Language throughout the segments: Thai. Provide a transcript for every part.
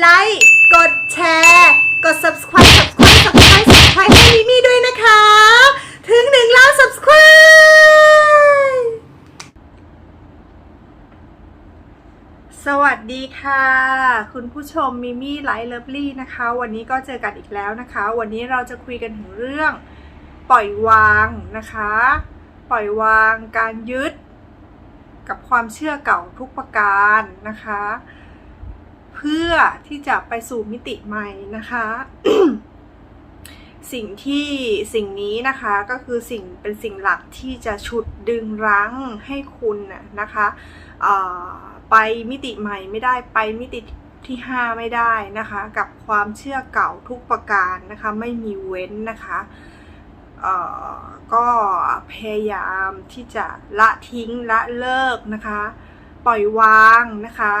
ไลค์ กดแชร์ กด subscribe subscribe subscribe subscribe ให้มิมี่ด้วยนะคะ ถึงหนึ่งล้าน subscribe สวัสดีค่ะ คุณผู้ชมมิมี่ไลฟ์เลิฟลี่นะคะ วันนี้ก็เจอกันอีกแล้วนะคะ วันนี้เราจะคุยกันถึงเรื่องปล่อยวางนะคะ ปล่อยวางการยึด กับความเชื่อเก่าทุกประการนะคะ พื่อที่จะไปสู่มิติใหม่นะคะ สิ่งที่สิ่งนี้นะคะก็คือสิ่งเป็นสิ่งหลักที่จะฉุดดึงรั้งให้คุณนะคะไปมิติใหม่ไม่ได้ไปมิติที่ 5 ไม่ได้นะคะ กับความเชื่อเก่าทุกประการนะคะ ไม่มีเว้นนะคะก็พยายามที่จะละทิ้งละเลิกนะคะ ปล่อยวางนะคะ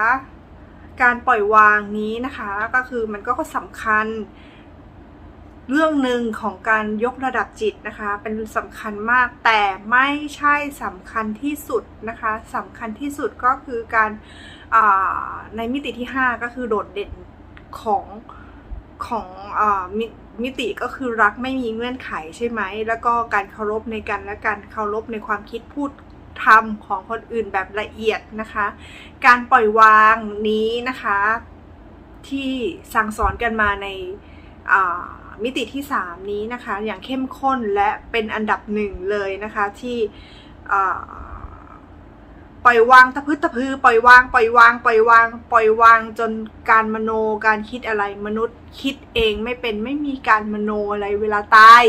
การปล่อยวางนี้นะคะก็คือมันก็สำคัญ เรื่องหนึ่งของการยกระดับจิตนะคะ เป็นสำคัญมากแต่ไม่ใช่สำคัญที่สุดนะคะสำคัญที่สุดก็คือการาในมิติที่ 5 ก็คือโดดเด่นของของอมิมิติก็คือรักไม่มีเงื่อนไขใช่ไหม แล้วก็การเคารพในกันและการเคารพในความคิดพูด ทำของคนอื่นแบบละเอียดนะคะ การปล่อยวางนี้นะคะ ที่สั่งสอนกันมาในมิติที่ 3 นี้นะคะ อย่างเข้มข้นและเป็นอันดับหนึ่งเลยนะคะที่ปล่อยวางตะพึดตะพือปล่อยวางปล่อยวางปล่อยวาง ปล่อยวางจนการมโนการคิดอะไรมนุษย์คิดเองไม่เป็นไม่มีการมโนอะไรเวลาตาย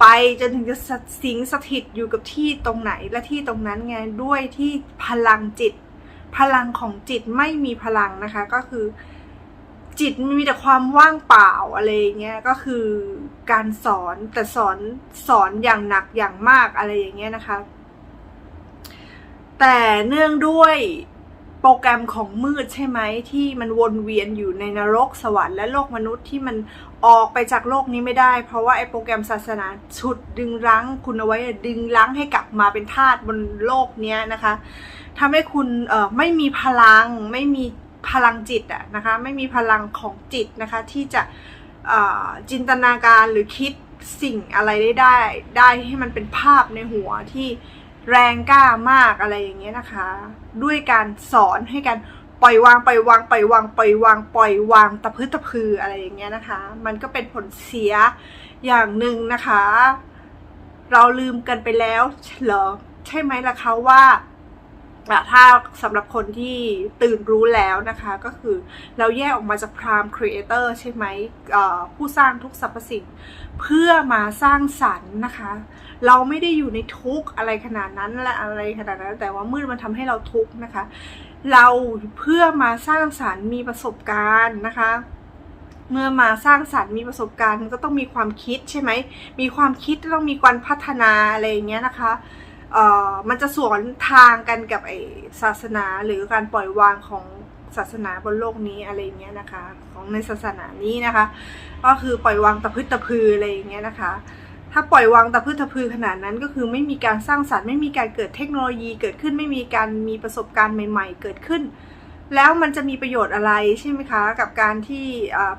ไปจนถึงจะสิงสถิตอยู่กับที่ตรงไหนและที่ตรงนั้นไงด้วยที่พลังจิต พลังของจิตไม่มีพลังนะคะก็คือ จิตมีแต่ความว่างเปล่าอะไรเงี้ยก็คือการสอนแต่สอนสอนอย่างหนักอย่างมากอะไรอย่างเงี้ยนะคะ แต่เนื่องด้วย รแกรมของมืดใช่ไหมที่มันวนเวียนอยู่ในนรกสวรรค์และโลกมนุษย์ที่มันออกไปจากโลกนี้ไม่ได้ เพราะว่าไอ้โปรแกรมศาสนาชุดดึงรั้ง คุณเอาไว้ดึงรั้งให้กลับมาเป็นทาสบนโลกเนี้ยนะคะทำให้คุณเอ่อไม่มีพลังไม่มีพลังจิตอะนะคะไม่มีพลังของจิตนะคะที่จะจินตนาการหรือคิดสิ่งอะไรได้ได้ได้ให้มันเป็นภาพในหัวที่แรงกล้ามากอะไรอย่างเงี้ยนะคะด้วยการสอนให้กันปล่อยวางปล่อยวางปล่อยวางปล่อยวางปล่อยวางตะพื้ตะพืออะไรอย่างเงี้ยนะคะ มันก็เป็นผลเสียอย่างหนึ่งนะคะ เราลืมกันไปแล้วเหรอใช่ไหมล่ะคะว่า ถ้าสำหรับคนที่ตื่นรู้แล้วนะคะก็คือเราแยกออกมาจากพรามครีเอเตอร์ใช่ไหมผู้สร้างทุกสรรพสิ่ง เพื่อมาสร้างสรรค์นะคะ เราไม่ได้อยู่ในทุกอะไรขนาดนั้นและอะไรขนาดนั้น แต่ว่ามืดมันทำให้เราทุกนะคะ เราเพื่อมาสร้างสรรค์มีประสบการณ์นะคะเมื่อมาสร้างสรรค์มีประสบการณ์ก็ต้องมีความคิดใช่ไหม มีความคิดต้องมีการพัฒนาอะไรอย่างเงี้ยนะคะ เอ่อมันจะสวนทางกันกับไอศาสนาหรือการปล่อยวางของศาสนาบนโลกนี้อะไรอย่างเงี้ยนะคะ ของในศาสนานี้นะคะ ก็คือปล่อยวางตะพึดตะพืออะไรอย่างเงี้ยนะคะ ถ้าปล่อยวางตะพืดตะพือขนาดนั้นก็คือไม่มีการสร้างสรรค์ไม่มีการเกิดเทคโนโลยีเกิดขึ้นไม่มีการมีประสบการณ์ใหม่ ๆ เกิดขึ้น แล้วมันจะมีประโยชน์อะไรใช่ไหมคะ กับการที่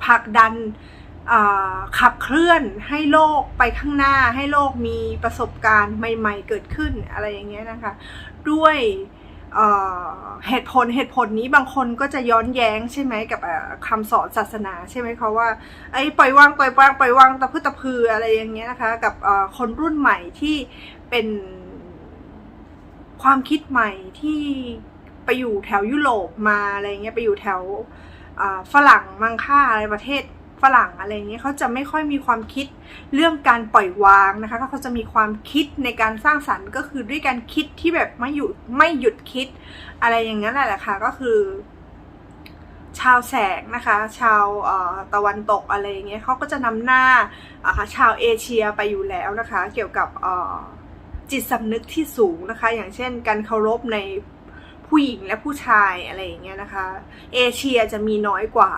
ผลักดัน ขับเคลื่อนให้โลกไปข้างหน้าให้โลกมีประสบการณ์ใหม่ ๆ เกิดขึ้นอะไรอย่างเงี้ยนะคะ ด้วยเหตุผลเหตุผลนี้บางคนก็จะย้อนแย้งใช่ไหมกับเอ่อคำสอนศาสนาใช่ไหมคะว่าไอ้ปล่อยวางปล่อยวางปล่อยวางตะพื้ตะพืออะไรอย่างเงี้ยนะคะกับคนรุ่นใหม่ที่เป็นความคิดใหม่ที่ไปอยู่แถวยุโรปมาอะไรเงี้ยไปอยู่แถวฝรั่งมังค่าอะไรประเทศ ฝรั่งอะไรเงี้ยเขาจะไม่ค่อยมีความคิดเรื่องการปล่อยวางนะคะเขาจะมีความคิดในการสร้างสรรค์ ก็คือด้วยการคิดที่แบบไม่หยุดไม่หยุดคิด อะไรอย่างนั้นแหละค่ะก็คือ ชาวแสงนะคะ ชาวตะวันตกอะไรอย่างเงี้ยเขาก็จะนำหน้าชาวเอเชียไปอยู่แล้วนะคะ เกี่ยวกับจิตสำนึกที่สูงนะคะ อย่างเช่น การเคารพในผู้หญิงและผู้ชายอะไรอย่างเงี้ยนะคะ เอเชียจะมีน้อยกว่า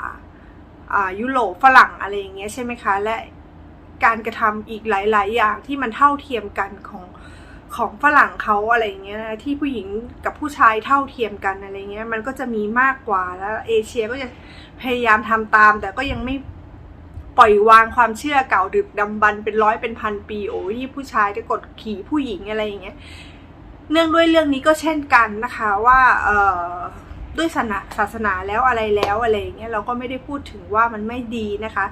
ยุโรปฝรั่งอะไรอย่างเงี้ยใช่ไหมคะ และการกระทำอีกหลาย ๆ อย่างที่มันเท่าเทียมกันของของฝรั่งเขาอะไรเงี้ยนะที่ผู้หญิงกับผู้ชายเท่าเทียมกันอะไรเงี้ยมันก็จะมีมากกว่าแล้วเอเชียก็จะพยายามทำตาม แต่ก็ยังไม่ปล่อยวางความเชื่อเก่าดึกดำบรรพ์เป็นร้อยเป็นพันปีโอ้ยผู้ชายจะกดขี่ผู้หญิงอะไรอย่างเงี้ยเนื่องด้วยเรื่องนี้ก็เช่นกันนะคะว่าเออ ด้วยศาสนาศาสนาแล้วอะไรแล้วอะไรอย่างเงี้ยเราก็ไม่ได้พูดถึงว่ามันไม่ดีนะคะ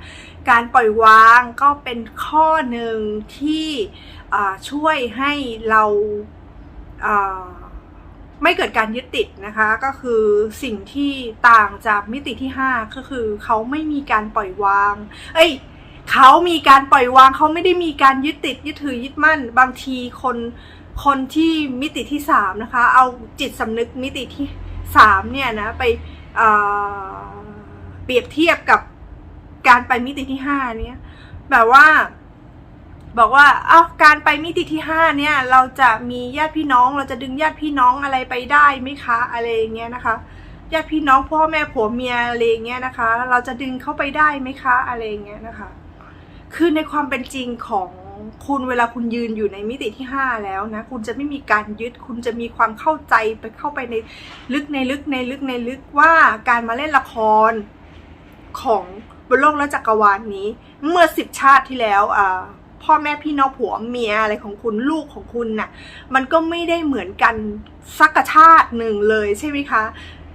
การปล่อยวางก็เป็นข้อหนึ่งที่ช่วยให้เราไม่เกิดการยึดติดนะคะ ก็คือสิ่งที่ต่างจากมิติที่ 5 ก็คือเขาไม่มีการปล่อยวาง เอ้ยเขามีการปล่อยวางเขาไม่ได้มีการยึดติดยึดถือยึดมั่น บางทีคนคนที่มิติที่สามนะคะ เอาจิตสำนึกมิติที่ สามเนี่ยนะไปเปรียบเทียบกับการไปมิติที่ห้าเนี่ยแบบว่าบอกว่าเอ้าการไปมิติที่ห้าเนี่ย เราจะมีญาติพี่น้องเราจะดึงญาติพี่น้องอะไรไปได้ไหมคะอะไรอย่างเงี้ยนะคะญาติพี่น้องพ่อแม่ผัวเมียอะไรอย่างเงี้ยนะคะ เราจะดึงเข้าไปได้ไหมคะอะไรอย่างเงี้ยนะคะ คือในความเป็นจริงของ คุณเวลาคุณยืนอยู่ในมิติที่ห้าแล้วนะ คุณจะไม่มีการยึด คุณจะมีความเข้าใจไปเข้าไปในลึกในลึกในลึกในลึกว่าการมาเล่นละครของบนโลกและจักรวาลนนี้ เมื่อสิบชาติที่แล้วพ่อแม่พี่น้องผัวเมียอะไรของคุณลูกของคุณน่ะมันก็ไม่ได้เหมือนกันสักชาติหนึ่งเลยใช่ไหมคะ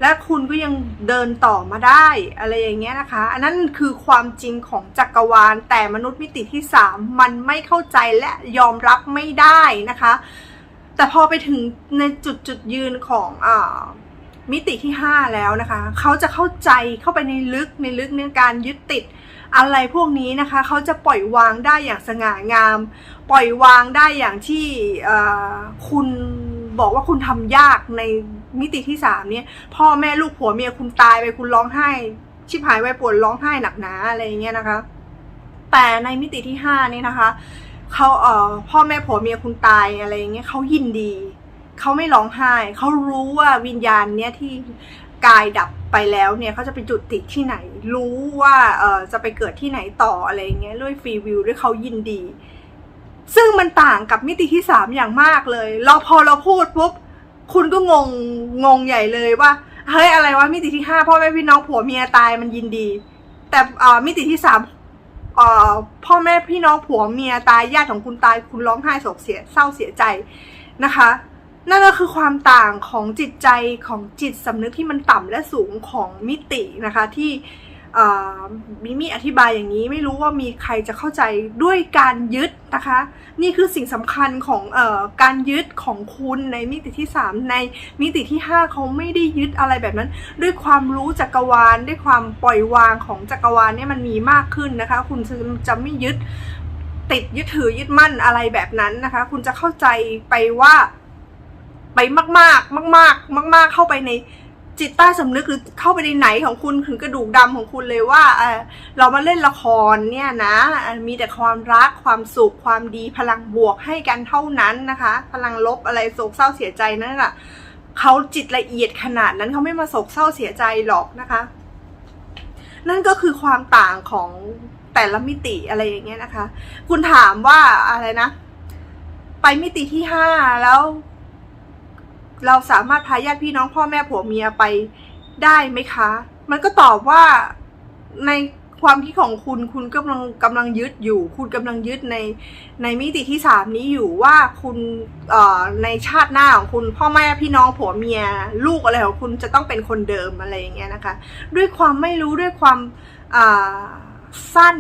และคุณก็ยังเดินต่อมาได้อะไรอย่างเงี้ยนะคะ อันนั้นคือความจริงของจักรวาล แต่มนุษย์มิติที่สามมันไม่เข้าใจและยอมรับไม่ได้นะคะ แต่พอไปถึงในจุดจุดยืนของอ่ามิติที่ห้าแล้วนะคะ เขาจะเข้าใจเข้าไปในลึกในลึกในการยึดติดอะไรพวกนี้นะคะ เขาจะปล่อยวางได้อย่างสง่างาม ปล่อยวางได้อย่างที่อ่อคุณบอกว่าคุณทำยากใน มิติที่สามเนี่ย พ่อแม่ลูกผัวเมียคุณตายไปคุณร้องไห้ ชิบหายไว้ปวดร้องไห้หนักหนาอะไรอย่างเงี้ยนะคะ แต่ในมิติที่ห้านี่นะคะเขาเอ่อพ่อแม่ผัวเมียคุณตายอะไรอย่างเงี้ยเขายินดีเขาไม่ร้องไห้เขารู้ว่าวิญญาณเนี้ยที่กายดับไปแล้วเนี่ยเขาจะไปจุดติดที่ไหน รู้ว่าเออจะไปเกิดที่ไหนต่ออะไรอย่างเงี้ยด้วยฟรีวิวด้วยเขายินดี ซึ่งมันต่างกับมิติที่สามอย่างมากเลย เราพอเราพูดปุ๊บ คุณก็งงงงใหญ่เลยว่าเฮ้ยอะไรวะมิติที่ห้าพ่อแม่พี่น้องผัวเมียตายมันยินดี แต่อ่ามิติที่สามอ่าพ่อแม่พี่น้องผัวเมียตายญาติของคุณตายคุณร้องไห้โศกเสียเศร้าเสียใจนะคะ นั่นก็คือความต่างของจิตใจของจิตสำนึกที่มันต่ำและสูงของมิตินะคะที่ มิมี่อธิบายอย่างนี้ไม่รู้ว่ามีใครจะเข้าใจด้วยการยึดนะคะ นี่คือสิ่งสำคัญของออการยึดของคุณในมิติที่ 3 ในมิติที่ 5เขาไม่ได้ยึดอะไรแบบนั้น ด้วยความรู้จักรวาล ด้วยความปล่อยวางของจักรวาลเนี่ยมันมีมากขึ้นนะคะ คุณจะจะไม่ยึดติดยึดถือยึดมั่นอะไรแบบนั้นนะคะ คุณจะเข้าใจไปว่าไปมาก ๆ มาก ๆ มาก ๆ เข้าไปใน จิตใต้สำนึกหรือเข้าไปในไหนของคุณถึงกระดูกดำของคุณเลยว่าเออเรามาเล่นละครเนี่ยนะมีแต่ความรักความสุขความดีพลังบวกให้กันเท่านั้นนะคะ พลังลบอะไรโศกเศร้าเสียใจนั่นแหละเขาจิตละเอียดขนาดนั้นเขาไม่มาโศกเศร้าเสียใจหรอกนะคะ นั่นก็คือความต่างของแต่ละมิติอะไรอย่างเงี้ยนะคะ คุณถามว่าอะไรนะ ไปมิติที่ห้าแล้ว เราสามารถพาญาติพี่น้องพ่อแม่ผัวเมียไปได้ไหมคะ มันก็ตอบว่าในความคิดของคุณคุณกำลังกำลังยึดอยู่ คุณกำลังยึดในในมิติที่สามนี้อยู่ว่าคุณเอ่อในชาติหน้าของคุณพ่อแม่พี่น้องผัวเมีย ลูกอะไรของคุณจะต้องเป็นคนเดิมอะไรอย่างเงี้ยนะคะ ด้วยความไม่รู้ด้วยความอ่าสั้น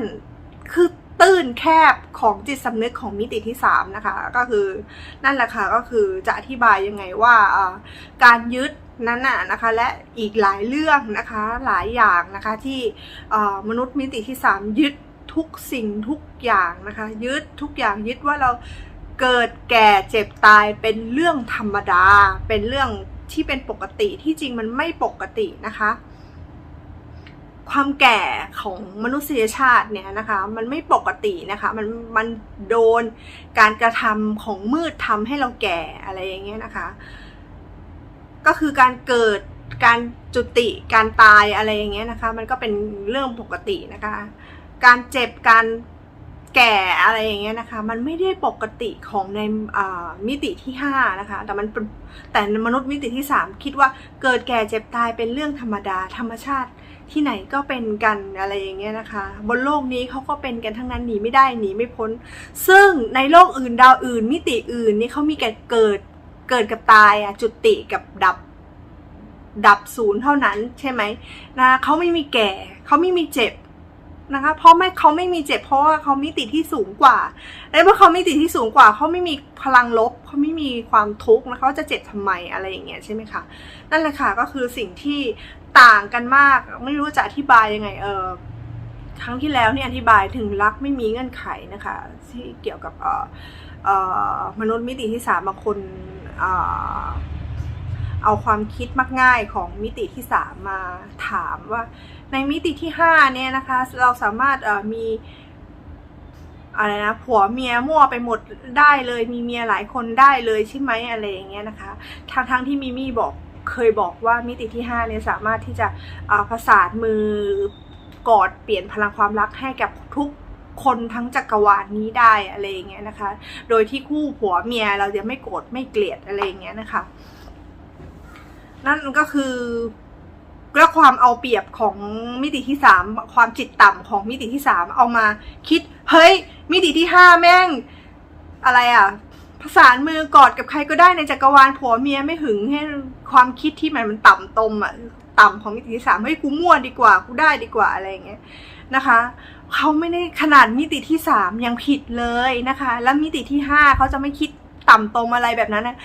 คือ ตื้นแคบของจิตสำนึกของมิติที่สามนะคะก็คือนั่นแหละค่ะก็คือจะอธิบายยังไงว่าการยึดนั้นน่ะนะคะและอีกหลายเรื่องนะคะหลายอย่างนะคะที่มนุษย์มิติที่สามยึดทุกสิ่งทุกอย่างนะคะยึดทุกอย่างยึดว่าเราเกิดแก่เจ็บตายเป็นเรื่องธรรมดา เป็นเรื่องที่เป็นปกติที่จริงมันไม่ปกตินะคะ ความแก่ของมนุษยชาติเนี่ยนะคะ มันไม่ปกตินะคะมันมันโดนการกระทำของมืดทำให้เราแก่อะไรอย่างเงี้ยนะคะ ก็คือการเกิดการจุติการตายอะไรอย่างเงี้ยนะคะ มันก็เป็นเรื่องปกตินะคะ การเจ็บการแก่อะไรอย่างเงี้ยนะคะ มันไม่ได้ปกติของในมิติที่ห้านะคะ แต่มันเป็นแต่มนุษย์มิติที่สามคิดว่าเกิดแก่เจ็บตายเป็นเรื่องธรรมดาธรรมชาติ ที่ไหนก็เป็นกันอะไรอย่างเงี้ยนะคะ บนโลกนี้เขาก็เป็นกันทั้งนั้นหนีไม่ได้หนีไม่พ้น ซึ่งในโลกอื่นดาวอื่น มิติอื่นนี่เขามีแก่เกิดเกิดกับตายอะจุติกับดับ ดับศูนย์เท่านั้นใช่ไหมนะเขาไม่มีแก่เขาไม่มีเจ็บนะคะเพราะไม่เขาไม่มีเจ็บเพราะว่าเขามิติที่สูงกว่า และเมื่อเขามิติที่สูงกว่าเขาไม่มีพลังลบเขาไม่มีความทุกข์นะเขาจะเจ็บทำไมอะไรอย่างเงี้ยใช่ไหมคะนั่นแหละค่ะก็คือสิ่งที่ ต่างกันมาก ไม่รู้จะอธิบายยังไงเออครั้งที่แล้วเนี่ยอธิบายถึงรักไม่มีเงื่อนไขนะคะที่เกี่ยวกับเออเออมนุษย์มิติที่สามบางคนเออเอาความคิดมักง่ายของมิติที่สามมาถามว่า ในมิติที่ห้าเนี่ยนะคะเราสามารถเอ่อมีอะไรนะผัวเมียมั่วไปหมดได้เลย มีเมียหลายคนได้เลยใช่ไหมอะไรอย่างเงี้ยนะคะทางทางที่มิมี่บอก เคยบอกว่ามิติที่ห้าเนี่ยสามารถที่จะอ่าประสานมือกอดเปลี่ยนพลังความรักให้กับทุกคนทั้งจักรวาลนี้ได้อะไรอย่างเงี้ยนะคะ โดยที่คู่ผัวเมียเราจะไม่โกรธไม่เกลียดอะไรอย่างเงี้ยนะคะ นั่นก็คือแล้วความเอาเปรียบของมิติที่สามความจิตต่ำของมิติที่สามเอามาคิด เฮ้ย มิติที่ห้าแม่ง อะไรอะ ผสานมือกอดกับใครก็ได้ในจักรวาลผัวเมียไม่หึงให้ความคิดที่มันมันต่ำตมอะต่ำของมิติที่สามเฮ้ยกูมั่วดีกว่ากูได้ดีกว่าอะไรอย่างเงี้ยนะคะเขาไม่ได้ขนาดมิติที่สามยังผิดเลยนะคะ แล้วมิติที่ห้าเขาจะไม่คิดต่ำตมอะไรแบบนั้นนะ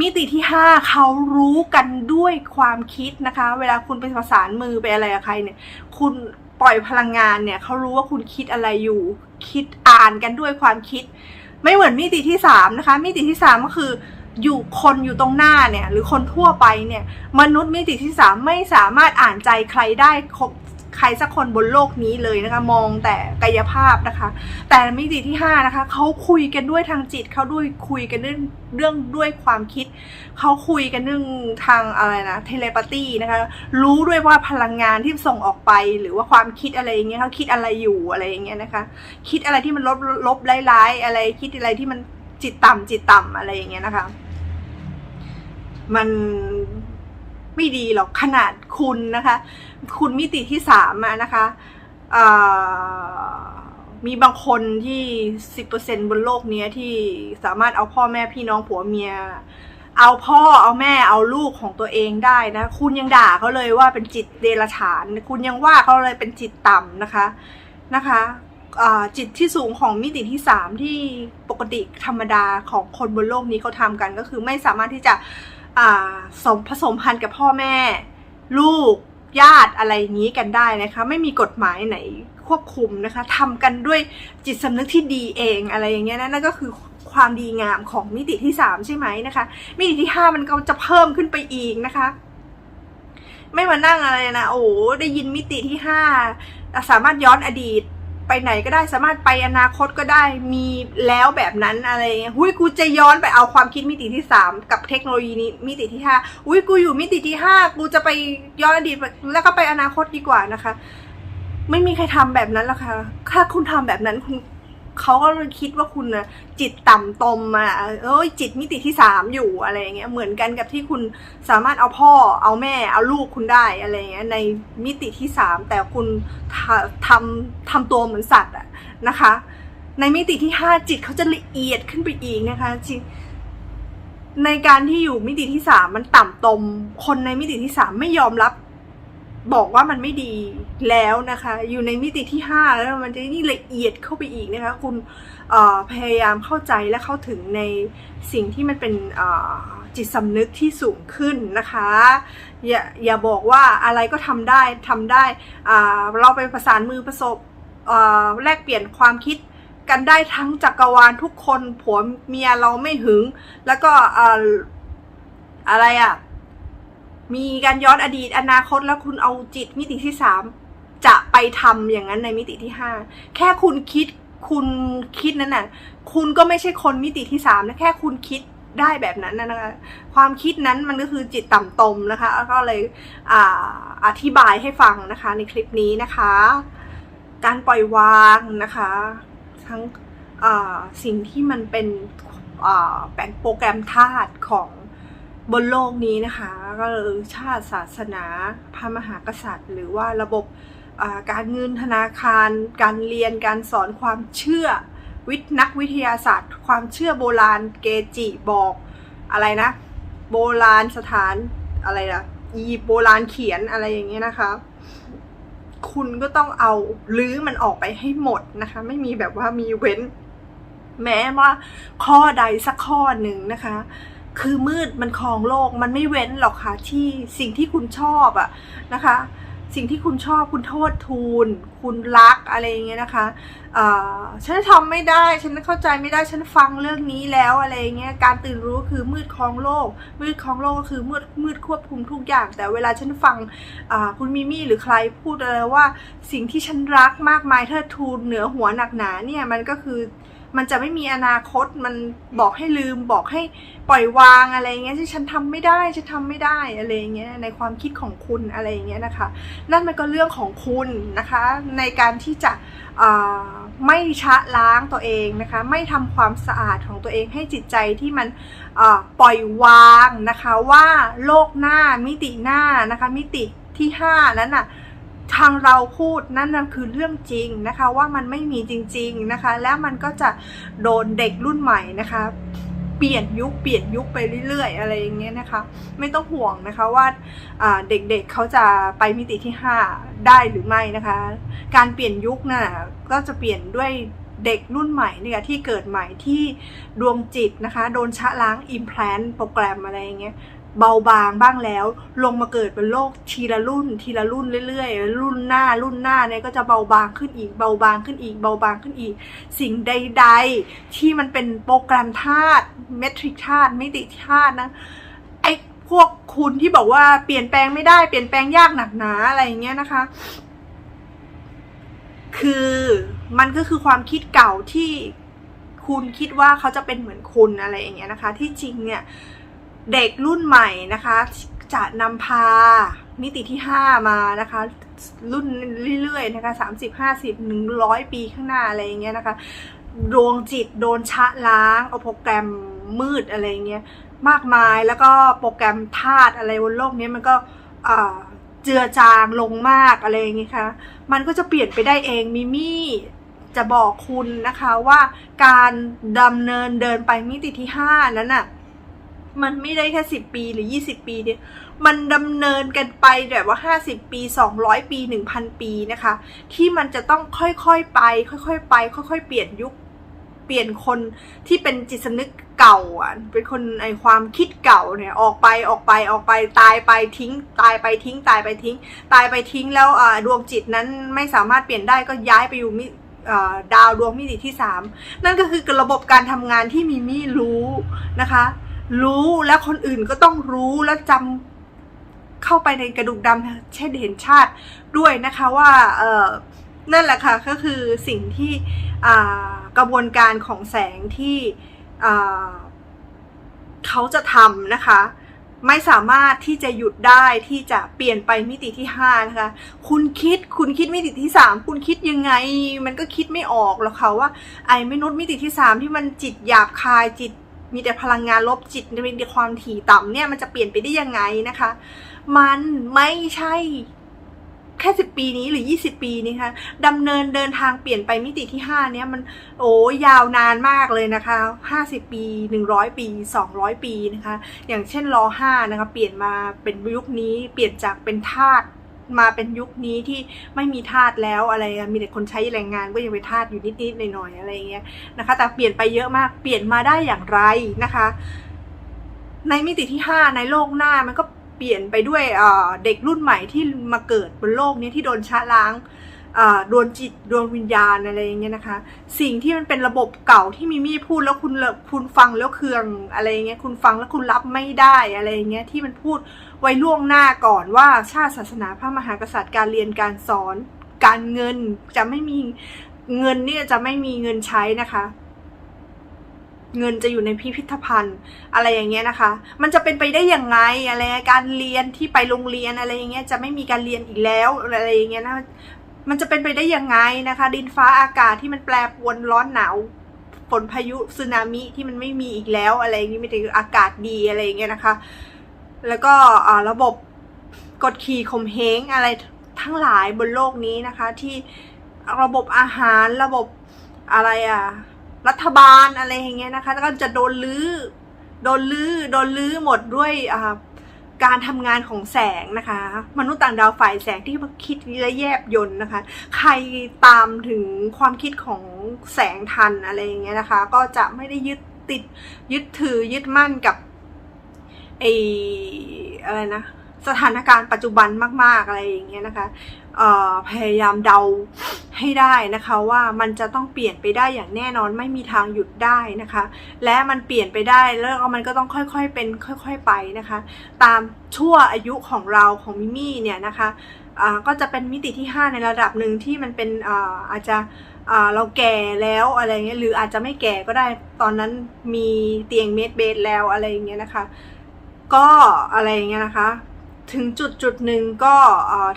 มิติที่ห้าเขารู้กันด้วยความคิดนะคะ เวลาคุณไปประสานมือไปอะไรกับใครเนี่ย คุณปล่อยพลังงานเนี่ยเขารู้ว่าคุณคิดอะไรอยู่ คิดอ่านกันด้วยความคิด ไม่เหมือนมิติที่สามนะคะมิติที่สามก็คืออยู่คนอยู่ตรงหน้าเนี่ยหรือคนทั่วไปเนี่ยมนุษย์มิติที่สามไม่สามารถอ่านใจใครได้ครบ ใครสักคนบนโลกนี้เลยนะคะ มองแต่กายภาพนะคะ แต่มิติที่ห้านะคะเขาคุยกันด้วยทางจิตเขาด้วยคุยกันเรื่องเรื่องด้วยความคิดเขาคุยกันเรื่องทางอะไรนะเทเลปาตีนะคะรู้ด้วยว่าพลังงานที่ส่งออกไป หรือว่าความคิดอะไรอย่างเงี้ยเขาคิดอะไรอยู่อะไรอย่างเงี้ยนะคะ คิดอะไรที่มันลบลบร้ายๆอะไรคิดอะไรที่มันจิตต่ำจิตต่ำอะไรอย่างเงี้ยนะคะ มัน ไม่ดีหรอกขนาดคุณนะคะ คุณมิติที่สามะนะคะมีบางคนที่สิบเปอร์เซ็นบนโลกนี้ที่สามารถเอาพ่อแม่พี่น้องผัวเมีย เอาพ่อเอาแม่เอาลูกของตัวเองได้นะ คุณยังด่าเขาเลยว่าเป็นจิตเดรัจฉาน คุณยังว่าเขาเลยเป็นจิตต่ำนะคะนะคะจิตที่สูงของมิติที่สามที่ปกติธรรมดาของคนบนโลกนี้เขาทำกันก็คือไม่สามารถที่จะ สมผสมพันธุ์กับพ่อแม่ ลูกญาติอะไรอย่างนี้กันได้นะคะ ไม่มีกฎหมายไหนควบคุมนะคะทำกันด้วยจิตสำนึกที่ดีเองอะไรอย่างเงี้ยนะนั่นก็คือความดีงามของมิติที่สามใช่ไหมนะคะ มิติที่ห้ามันก็จะเพิ่มขึ้นไปอีกนะคะ ไม่มานั่งอะไรนะ โอ้ได้ยินมิติที่ห้าสามารถย้อนอดีต ไปไหนก็ได้สามารถไปอนาคตก็ได้มีแล้วแบบนั้นอะไรเงี้ยหุ้ยกูจะย้อนไปเอาความคิดมิติที่สามกับเทคโนโลยีนี้มิติที่ห้าอุ้ยกูอยู่มิติที่ห้ากูจะไปย้อนอดีตแล้วก็ไปอนาคตดีกว่านะคะ ไม่มีใครทำแบบนั้นหรอกค่ะถ้าคุณทำแบบนั้นคุณ เขาก็คิดว่าคุณนะจิตต่ำตมมาเอ้ยจิตมิติที่สามอยู่อะไรอย่างเงี้ยเหมือนกันกับที่คุณสามารถเอาพ่อเอาแม่เอาลูกคุณได้อะไรอย่างเงี้ยในมิติที่สามแต่คุณทำทำตัวเหมือนสัตว์อะนะคะ ในมิติที่ห้าจิตเขาจะละเอียดขึ้นไปอีกนะคะจิตในการที่อยู่มิติที่สามมันต่ำตม คนในมิติที่สามไม่ยอมรับ บอกว่ามันไม่ดีแล้วนะคะ อยู่ในมิติที่ห้าแล้วมันจะนี่ละเอียดเข้าไปอีกนะคะ คุณพยายามเข้าใจและเข้าถึงในสิ่งที่มันเป็นจิตสำนึกที่สูงขึ้นนะคะ อย่าอย่าบอกว่าอะไรก็ทำได้ทำได้เราไปประสานมือประสบแลกเปลี่ยนความคิดกันได้ทั้งจักรวาลทุกคนผัวเมียเราไม่หึง แล้วก็อะไรอะ มีการย้อนอดีตอนาคตแล้วคุณเอาจิตมิติที่สามจะไปทำอย่างนั้นในมิติที่ห้าแค่คุณคิดคุณคิดนั้นน่ะ คุณก็ไม่ใช่คนมิติที่สามนะแค่คุณคิดได้แบบนั้นนะนะคะ ความคิดนั้นมันก็คือจิตต่ำตมนะคะ ก็เลยออธิบายให้ฟังนะคะ ในคลิปนี้นะคะ การปล่อยวางนะคะ ทั้งสิ่งที่มันเป็นแบ่งโปรแกรมธาตุของ บนโลกนี้นะคะก็คือชาติศาสนาพระมหากษัตริย์ หรือว่าระบบการเงินธนาคาร การเรียนการสอนความเชื่อวิทย์นักวิทยาศาสตร์ ความเชื่อโบราณเกจิบอกอะไรนะ โบราณสถานอะไรนะอีโบราณเขียนอะไรอย่างเงี้ยนะคะ คุณก็ต้องเอาลื้อมันออกไปให้หมดนะคะ ไม่มีแบบว่ามีเว้น แม้ว่าข้อใดสักข้อหนึ่งนะคะ คือมืดมันครองโลกมันไม่เว้นหรอกค่ะที่สิ่งที่คุณชอบอะนะคะ สิ่งที่คุณชอบคุณโทษทูล คุณรักอะไรอย่างเงี้ยนะคะฉันทำไม่ได้ฉันเข้าใจไม่ได้ฉันฟังเรื่องนี้แล้วอะไรเงี้ยการตื่นรู้คือมืดครองโลก มืดครองโลกก็คือมืดมืดควบคุมทุกอย่าง แต่เวลาฉันฟังคุณมิมี่หรือใครพูดอะไรว่า สิ่งที่ฉันรักมากมายเทิดทูนเหนือหัวหนักหนาเนี่ยมันก็คือ มันจะไม่มีอนาคตมันบอกให้ลืมบอกให้ปล่อยวางอะไรเงี้ยที่ฉันทำไม่ได้ฉันทำไม่ได้อะไรเงี้ยในความคิดของคุณอะไรเงี้ยนะคะ นั่นมันก็เรื่องของคุณนะคะ ในการที่จะไม่ชะล้างตัวเองนะคะ ไม่ทำความสะอาดของตัวเองให้จิตใจที่มันปล่อยวางนะคะว่าโลกหน้ามิติหน้านะคะ มิติที่ห้านั้นน่ะ ทางเราพูดนั่นนะคือเรื่องจริงนะคะว่ามันไม่มีจริงๆนะคะ แล้วมันก็จะโดนเด็กรุ่นใหม่นะคะ เปลี่ยนยุคเปลี่ยนยุคไปเรื่อยๆ อะไรอย่างเงี้ยนะคะ ไม่ต้องห่วงนะคะว่าเด็กๆเเขาจะไปมิติที่ 5 ได้หรือไม่นะคะ การเปลี่ยนยุคน่ะก็จะเปลี่ยนด้วยเด็กรุ่นใหม่เนี่ยที่เกิดใหม่ที่ดวงจิตนะคะ โดนชะล้างอิมแพลนโปรแกรมอะไรอย่างเงี้ย เบาบางบ้างแล้ว ลงมาเกิดเป็นโลกทีละรุ่น ทีละรุ่นเรื่อยๆ รุ่นหน้ารุ่นหน้าเนี่ยก็จะเบาบางขึ้นอีก เบาบางขึ้นอีก เบาบางขึ้นอีก สิ่งใด ๆ ที่มันเป็นโปรแกรมธาตุเมทริกธาตุมิติธาตุนะไอ้พวกคุณที่บอกว่าเปลี่ยนแปลงไม่ได้เปลี่ยนแปลงยากหนักหนาอะไรอย่างเงี้ยนะคะ คือมันก็คือความคิดเก่าที่คุณคิดว่าเขาจะเป็นเหมือนคุณอะไรอย่างเงี้ยนะคะ ที่จริงเนี่ย เด็กรุ่นใหม่นะคะ จะนำพามิติที่ 5 มานะคะ รุ่นเรื่อยๆนะคะ30 50 100 ปีข้างหน้าอะไรอย่างเงี้ยนะคะดวงจิตโดนชะล้างเอาโปรแกรมมืดอะไรอย่างเงี้ยมากมายแล้วก็โปรแกรมธาตุอะไรบนโลกนี้มันก็เจือจางลงมากอะไรอย่างเงี้ยค่ะมันก็จะเปลี่ยนไปได้เองมิมี่จะบอกคุณนะคะว่าการดำเนินเดินไปมิติที่ 5 นั้นน่ะ มันไม่ได้แค่สิบปีหรือยี่สิบปีเนี่ยมันดำเนินกันไปแบบว่าห้าสิบปีสองร้อยปีหนึ่งพันปีนะคะ ที่มันจะต้องค่อยๆไป ค่อยๆไป ค่อย ๆ เปลี่ยนยุคเปลี่ยนคนที่เป็นจิตสำนึกเก่าอะเป็นคนไอความคิดเก่าเนี่ยออกไปออกไปออกไปตายไปทิ้ง ตายไปทิ้ง ตายไปทิ้ง ตายไปทิ้งแล้วดวงจิตนั้นไม่สามารถเปลี่ยนได้ก็ย้ายไปอยู่มิดาวดวงมิติที่สามนั่นก็คือระบบการทำงานที่มิมี่รู้นะคะ รู้แล้วคนอื่นก็ต้องรู้และจำเข้าไปในกระดูกดำเช่นเห็นชาติด้วยนะคะว่าเออนั่นแหละค่ะก็คือสิ่งที่กระบวนการของแสงที่เขาจะทำนะคะ ไม่สามารถที่จะหยุดได้ที่จะเปลี่ยนไปมิติที่ห้านะคะ คุณคิดคุณคิดมิติที่สามคุณคิดยังไง มันก็คิดไม่ออกหรอกค่ะว่าไอ้มนุษย์มิติที่สามที่มันจิตหยาบคายจิต มีแต่พลังงานลบจิตมีแต่ความถี่ต่ำเนี่ยมันจะเปลี่ยนไปได้ยังไงนะคะ มันไม่ใช่แค่สิบปีนี้หรือยี่สิบปีนี้คะดำเนินเดินทางเปลี่ยนไปมิติที่ห้าเนี่ยมันโอ้ยาวนานมากเลยนะคะห้าสิบปีหนึ่งร้อยปีสองร้อยปีนะคะ อย่างเช่นรอห้านะคะ เปลี่ยนมาเป็นยุคนี้เปลี่ยนจากเป็นทาส มาเป็นยุคนี้ที่ไม่มีทาสแล้วอะไรมีแต่คนใช้แรงงานก็ยังเป็นทาสอยู่นิดๆหน่อยๆอะไรเงี้ยนะคะ แต่เปลี่ยนไปเยอะมากเปลี่ยนมาได้อย่างไรนะคะ ในมิติที่ 5 ในโลกหน้ามันก็เปลี่ยนไปด้วยเด็กรุ่นใหม่ที่มาเกิดบนโลกนี้ที่โดนชะล้าง ดวงจิตดวงวิญญาณอะไรอย่างเงี้ยนะคะ สิ่งที่มันเป็นระบบเก่าที่มิมี่พูดแล้วคุณคุณฟังแล้วเคืองอะไรอย่างเงี้ยคุณฟังแล้วคุณรับไม่ได้อะไรอย่างเงี้ยที่มันพูดไว้ล่วงหน้าก่อนว่าชาติศาสนาพระมหากษัตริย์การเรียนการสอน การเงินจะไม่มีเงินเนี่ยจะไม่มีเงินใช้นะคะ เงินจะอยู่ในพิพิธภัณฑ์ อะไรอย่างเงี้ยนะคะ มันจะเป็นไปได้ยังไงอะไรการเรียนที่ไปโรงเรียนอะไรอย่างเงี้ยจะไม่มีการเรียนอีกแล้วอะไรอย่างเงี้ยนะ มันจะเป็นไปได้ยังไงนะคะ ดินฟ้าอากาศที่มันแปรปรวนร้อนหนาวฝนพายุสึนามิที่มันไม่มีอีกแล้วอะไรอย่างนี้มีแต่อากาศดีอะไรอย่างเงี้ยนะคะ แล้วก็ระบบกดขี่ข่มเหงอะไรทั้งหลายบนโลกนี้นะคะ ที่ระบบอาหารระบบอะไรอะรัฐบาลอะไรอย่างเงี้ยนะคะ แล้วก็จะโดนลื้อโดนลื้อโดนลื้อหมดด้วยอ่า การทำงานของแสงนะคะ มนุษย์ต่างดาวฝ่ายแสงที่มาคิดและแยบยนต์นะคะ ใครตามถึงความคิดของแสงทันอะไรอย่างเงี้ยนะคะ ก็จะไม่ได้ยึดติดยึดถือยึดมั่นกับไออะไรนะสถานการณ์ปัจจุบันมาก ๆ อะไรอย่างเงี้ยนะคะ พยายามเดาให้ได้นะคะว่ามันจะต้องเปลี่ยนไปได้อย่างแน่นอนไม่มีทางหยุดได้นะคะ และมันเปลี่ยนไปได้แล้วมันก็ต้องค่อยๆเป็นค่อย ๆไปนะคะ ตามชั่วอายุของเราของมิมี่เนี่ยนะคะก็จะเป็นมิติที่ 5 ในระดับหนึ่งที่มันเป็นอาอาจจะเราแก่แล้วอะไรเงี้ยหรืออาจจะไม่แก่ก็ได้ตอนนั้นมีเตียงเมดเบดแล้วอะไรเงี้ยนะคะ ก็อะไรเงี้ยนะคะ ถึงจุดจุดหนึ่งก็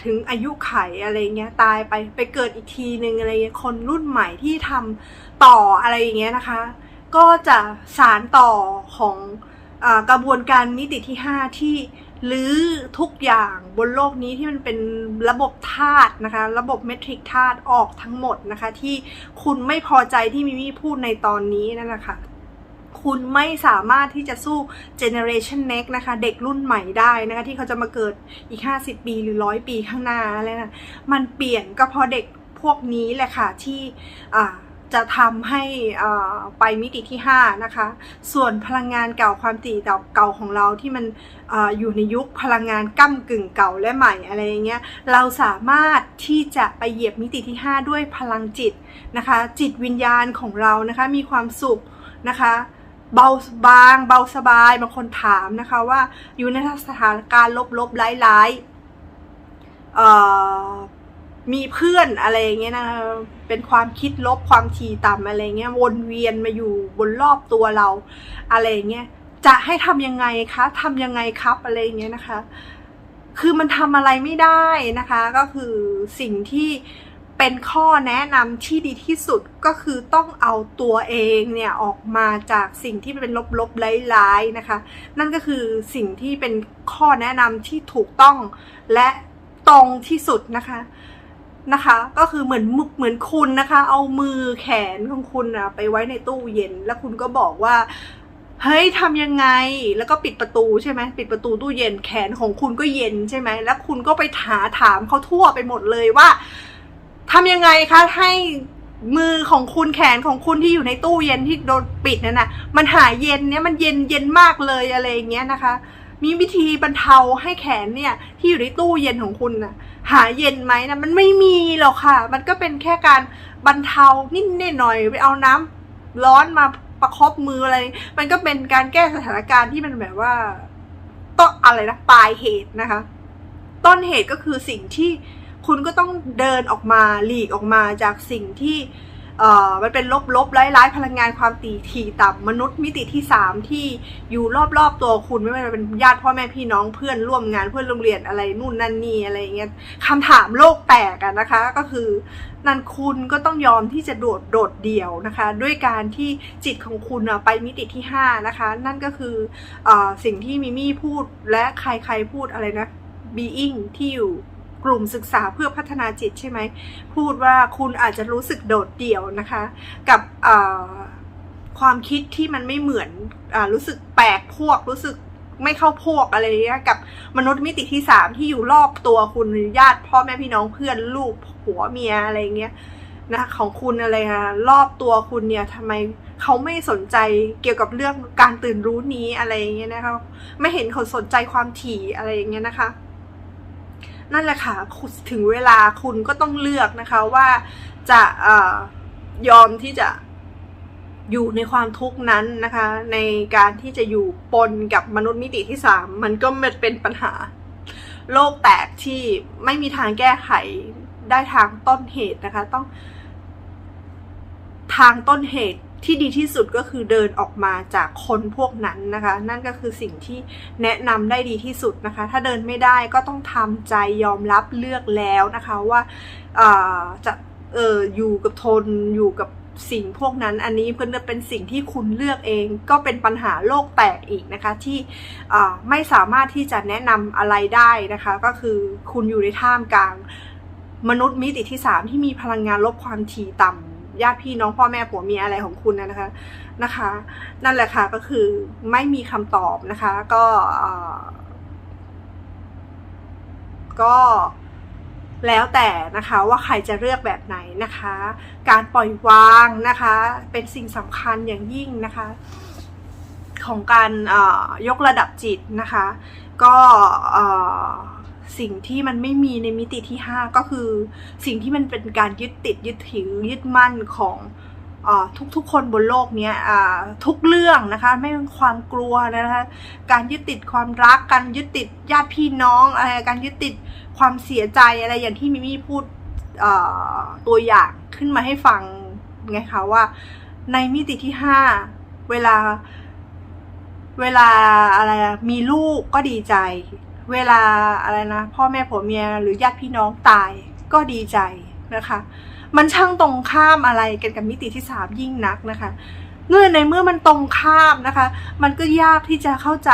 ถึงอายุไขอะไรเงี้ยตายไปไปเกิดอีกทีหนึ่งอะไรเงี้ยคนรุ่นใหม่ที่ทำต่ออะไรอย่างเงี้ยนะคะ ก็จะสารต่อของอกระบวนการมิติที่ 5 ที่ลื้อทุกอย่างบนโลกนี้ที่มันเป็นระบบธาตุนะคะ ระบบเมทริกธาตุออกทั้งหมดนะคะ ที่คุณไม่พอใจที่มิมี่พูดในตอนนี้นั่นแหละค่ะ คุณไม่สามารถที่จะสู้ Generation Next นะคะ เด็กรุ่นใหม่ได้นะคะ ที่เขาจะมาเกิดอีก 50 ปีหรือร้อยปีข้างหน้าอะไรนะมันเปลี่ยนก็เพราะเด็กพวกนี้แหละค่ะที่จะทำให้ไปมิติที่ 5 นะคะ ส่วนพลังงานเก่าความถี่เก่าของเราที่มันออยู่ในยุคพลังงานก้ากึ่งเก่าและใหม่อะไรอย่างเงี้ย เราสามารถที่จะไปเหยียบมิติที่ 5 ด้วยพลังจิตนะคะ จิตวิญญาณของเรานะคะมีความสุขนะคะ เบาบาง เบาสบาย บางคนถามนะคะว่าอยู่ในสถานการณ์ลบๆร้ายๆมีเพื่อนอะไรอย่างเงี้ยนะคะเป็นความคิดลบความถี่ต่ำอะไรเงี้ยวนเวียนมาอยู่บนรอบตัวเราอะไรเงี้ยจะให้ทำยังไงคะทำยังไงครับอะไรเงี้ยนะคะ คือมันทำอะไรไม่ได้นะคะ ก็คือสิ่งที่ เป็นข้อแนะนำที่ดีที่สุดก็คือต้องเอาตัวเองเนี่ยออกมาจากสิ่งที่เป็นลบๆร้ายๆนะคะ นั่นก็คือสิ่งที่เป็นข้อแนะนำที่ถูกต้องและตรงที่สุดนะคะนะคะ ก็คือเหมือนมึกเหมือนคุณนะคะ เอามือแขนของคุณอะไปไว้ในตู้เย็น แล้วคุณก็บอกว่าเฮ้ยทำยังไงแล้วก็ปิดประตูใช่ไหมปิดประตูตู้เย็นแขนของคุณก็เย็นใช่ไหมแล้วคุณก็ไปถาถามเขาทั่วไปหมดเลยว่า ทำยังไงคะให้มือของคุณแขนของคุณที่อยู่ในตู้เย็นที่โดนปิดนั่นนะมันหายเย็นเนี่ยมันเย็นเย็นมากเลยอะไรอย่างเงี้ยนะคะ มีวิธีบรรเทาให้แขนเนี่ย ที่อยู่ในตู้เย็นของคุณน่ะ หายเย็นไหมนะมันไม่มีหรอกค่ะ มันก็เป็นแค่การบรรเทานิดๆหน่อยไปเอาน้ำร้อนมาประคบมืออะไร มันก็เป็นการแก้สถานการณ์ที่มันแบบว่าต้นอะไรนะปลายเหตุนะคะ ต้นเหตุก็คือสิ่งที่ คุณก็ต้องเดินออกมาหลีกออกมาจากสิ่งที่มันเป็นลบลบร้ายร้ายพลังงานความตีถี่ต่ำมนุษย์มิติที่สามที่อยู่รอบๆตัวคุณไม่ว่าจะเป็นญาติพ่อแม่พี่น้องเพื่อนร่วมงานเพื่อนโรงเรียนอะไรนู่นนั่นนี่อะไรอย่างเงี้ยคำถามโลกแตกอะนะคะ ก็คือนั่นคุณก็ต้องยอมที่จะโดดโดดเดี่ยวนะคะ ด้วยการที่จิตของคุณอะไปมิติที่ห้านะคะ นั่นก็คืออสิ่งที่มิมี่พูดและใครๆพูดอะไรนะ being ที่อยู่ กลุ่มศึกษาเพื่อพัฒนาจิตใช่ไหม พูดว่าคุณอาจจะรู้สึกโดดเดี่ยวนะคะ กับความคิดที่มันไม่เหมือนอรู้สึกแปลกพวกรู้สึกไม่เข้าพวกอะไรเงี้ยกับมนุษย์มิติที่สามที่อยู่รอบตัวคุณญาติพ่อแม่พี่น้องเพื่อนลูกผัวเมียอะไรเงี้ยนะของคุณอะไรคะรอบตัวคุณเนี่ยทำไมเขาไม่สนใจเกี่ยวกับเรื่องการตื่นรู้นี้อะไรเงี้ยนะคะไม่เห็นเขาสนใจความถี่อะไรอย่างเงี้ยนะคะ นั่นแหละค่ะถึงเวลาคุณก็ต้องเลือกนะคะว่าจะอยอมที่จะอยู่ในความทุกข์นั้นนะคะ ในการที่จะอยู่ปนกับมนุษย์มิติที่สามมันก็เป็นปัญหา โลกแตกที่ไม่มีทางแก้ไขได้ทางต้นเหตุนะคะ ต้องทางต้นเหตุ ที่ดีที่สุดก็คือเดินออกมาจากคนพวกนั้นนะคะ นั่นก็คือสิ่งที่แนะนำได้ดีที่สุดนะคะ ถ้าเดินไม่ได้ก็ต้องทำใจยอมรับเลือกแล้วนะคะว่าาจะเอออยู่กับทนอยู่กับสิ่งพวกนั้นอันนี้เพื่อนเป็นสิ่งที่คุณเลือกเองก็เป็นปัญหาโลกแตกอีกนะคะที่ไม่สามารถที่จะแนะนำอะไรได้นะคะ ก็คือคุณอยู่ในท่ามกลางมนุษย์มิติที่สามที่มีพลังงานลบความถี่ต่ำ ญาติพี่น้องพ่อแม่ผัวเมียอะไรของคุณนะคะนะคะ นั่นแหละค่ะก็คือไม่มีคำตอบนะคะ ก็ก็แล้วแต่นะคะว่าใครจะเลือกแบบไหนนะคะ การปล่อยวางนะคะ เป็นสิ่งสำคัญอย่างยิ่งนะคะ ของการยกระดับจิตนะคะ ก็ สิ่งที่มันไม่มีในมิติที่ 5 ก็คือสิ่งที่มันเป็นการยึดติดยึดถือยึดมั่นของอทุกๆคนบนโลกนี้ทุกเรื่องนะคะไม่เป็นความกลัวนะคะการยึดติดความรักการยึดติดญาติพี่น้องอะไรการยึดติดความเสียใจอะไรอย่างที่มิมี่พูดตัวอย่างขึ้นมาให้ฟังไงคะว่าในมิติที่ 5 เวลาเวลาอะไรมีลูกก็ดีใจ เวลาอะไรนะ พ่อแม่ผัวเมียหรือญาติพี่น้องตายก็ดีใจนะคะ มันช่างตรงข้ามอะไรกันกับมิติที่สามยิ่งนักนะคะเมื่อในเมื่อมันตรงข้ามนะคะ มันก็ยากที่จะเข้าใจ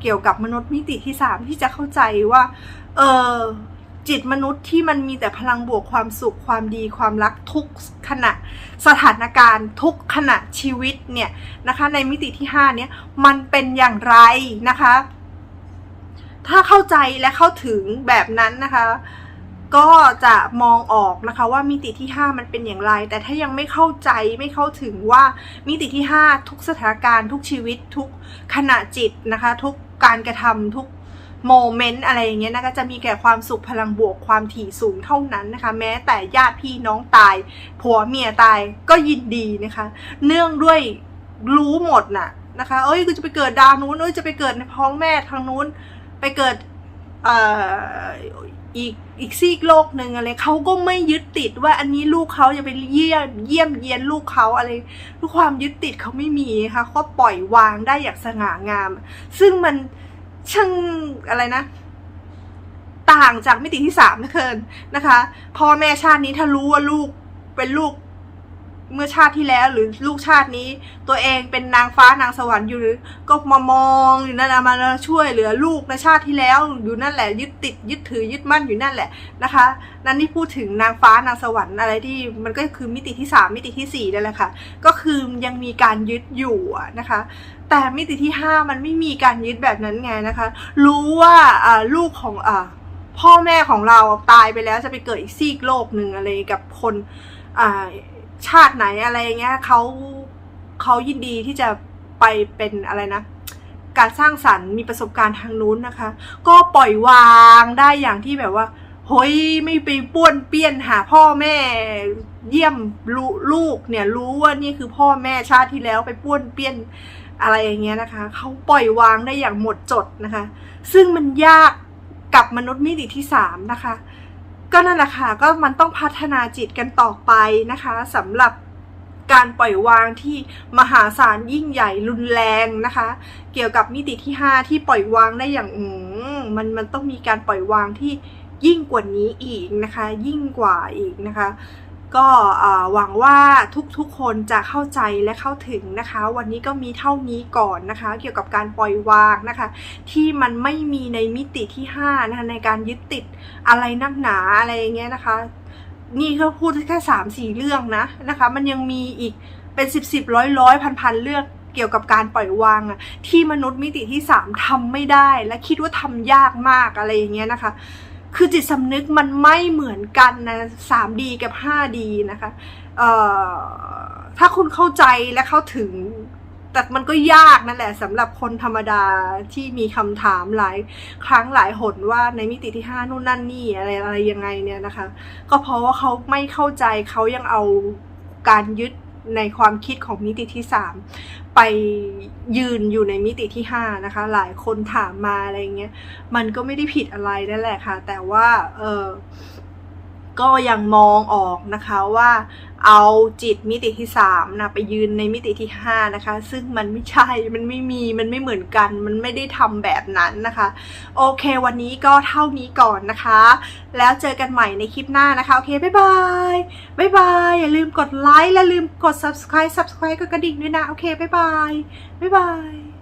เกี่ยวกับมนุษย์มิติที่สามที่จะเข้าใจว่า เออจิตมนุษย์ที่มันมีแต่พลังบวกความสุขความดีความรักทุกขณะสถานการณ์ทุกขณะชีวิตเนี่ยนะคะ ในมิติที่ห้าเนี่ยมันเป็นอย่างไรนะคะ ถ้าเข้าใจและเข้าถึงแบบนั้นนะคะ ก็จะมองออกนะคะว่ามิติที่ 5 มันเป็นอย่างไร แต่ถ้ายังไม่เข้าใจไม่เข้าถึงว่ามิติที่ 5 ทุกสถานการณ์ทุกชีวิตทุกขณะจิตนะคะ ทุกการกระทำทุกโมเมนต์อะไรอย่างเงี้ยนะคะจะมีแก่ความสุขพลังบวกความถี่สูงเท่านั้นนะคะ แม้แต่ญาติพี่น้องตาย ผัวเมียตายก็ยินดีนะคะ เนื่องด้วยรู้หมดน่ะนะคะ เอ้ยกูจะไปเกิดดาวนู้นเอ้ยจะไปเกิดในท้องแม่ทางนู้น เกิดอีกอีกซีกโลกหนึ่งอะไรเขาก็ไม่ยึดติดว่าอันนี้ลูกเขาจะไปเยี่ยมเยี่ยมเยียนลูกเขาอะไรทุกความยึดติดเขาไม่มีค่ะเขาปล่อยวางได้อย่างสง่างาม ซึ่งมันช่างอะไรนะ ต่างจากมิติที่สามนะเคินนะคะพ่อแม่ชาตินี้ถ้ารู้ว่าลูกเป็นลูก เมื่อชาติที่แล้วหรือลูกชาตินี้ ตัวเองเป็นนางฟ้านางสวรรค์อยู่ก็มามองอยู่นั่นนะมาช่วยเหลือลูกในชาติที่แล้วอยู่นั่นแหละยึดติดยึดถือยึดมั่นอยู่นั่นแหละนะคะ นั่นที่พูดถึงนางฟ้านางสวรรค์อะไรที่มันก็คือมิติที่สามมิติที่สี่นั่นแหละค่ะ ก็คือยังมีการยึดอยู่นะคะ แต่มิติที่ห้ามันไม่มีการยึดแบบนั้นไงนะคะ รู้ว่าลูกของอพ่อแม่ของเราตายไปแล้วจะไปเกิดอีกซีกโลกหนึ่งอะไรกับคนอ่า ชาติไหนอะไรเงี้ยเขาเขายินดีที่จะไปเป็นอะไรนะ การสร้างสรรค์มีประสบการณ์ทางนู้นนะคะ ก็ปล่อยวางได้อย่างที่แบบว่าเฮ้ยไม่ไปป้วนเปี้ยนหาพ่อแม่เยี่ยมลูลูกเนี่ยรู้ว่านี่คือพ่อแม่ชาติที่แล้วไปป้วนเปี้ยนอะไรอย่างเงี้ยนะคะเขาปล่อยวางได้อย่างหมดจดนะคะ ซึ่งมันยากกับมนุษย์มิติที่สามนะคะ ก็นั่นแหละค่ะก็มันต้องพัฒนาจิตกันต่อไปนะคะสำหรับการปล่อยวางที่มหาศาลยิ่งใหญ่รุนแรงนะคะ เกี่ยวกับมิติที่ 5 ที่ปล่อยวางได้อย่างอืมมันมันต้องมีการปล่อยวางที่ยิ่งกว่านี้อีกนะคะ ยิ่งกว่าอีกนะคะ ก็หวังว่าทุกๆคนจะเข้าใจและเข้าถึงนะคะ วันนี้ก็มีเท่านี้ก่อนนะคะ เกี่ยวกับการปล่อยวางนะคะ ที่มันไม่มีในมิติที่5นะคะในการยึดติดอะไรนักหนาอะไรอย่างเงี้ยนะคะ นี่ก็พูดแค่สามสี่เรื่องนะนะคะ มันยังมีอีกเป็นสิบสิบร้อยร้อยพันพันเรื่องเกี่ยวกับการปล่อยวางอะที่มนุษย์มิติที่สามทำไม่ได้ และคิดว่าทำยากมากอะไรอย่างเงี้ยนะคะ คือจิตสำนึกมันไม่เหมือนกันนะ 3D กับ 5D นะคะเอ่อถ้าคุณเข้าใจและเข้าถึง แต่มันก็ยากนั่นแหละสำหรับคนธรรมดาที่มีคำถามหลายครั้งหลายหนว่าในมิติที่5นู่นนั่นนี่อะไรอะไรยังไงเนี่ยนะคะ ก็เพราะว่าเขาไม่เข้าใจเขายังเอาการยึด ในความคิดของมิติที่ 3 ไปยืนอยู่ในมิติที่ 5 นะคะ หลายคนถามมาอะไรเงี้ย มันก็ไม่ได้ผิดอะไรนั่นแหละค่ะ แต่ว่าเออ ก็ยังมองออกนะคะว่าเอาจิตมิติที่3นะไปยืนในมิติที่ 5 นะคะ ซึ่งมันไม่ใช่ มันไม่มี มันไม่เหมือนกัน มันไม่ได้ทำแบบนั้นนะคะ โอเค วันนี้ก็เท่านี้ก่อนนะคะ แล้วเจอกันใหม่ในคลิปหน้านะคะ โอเค บ๊ายบาย บ๊ายบาย อย่าลืมกดไลค์และลืมกด subscribe subscribe กดกระดิ่งด้วยนะ โอเค บ๊ายบาย บ๊ายบาย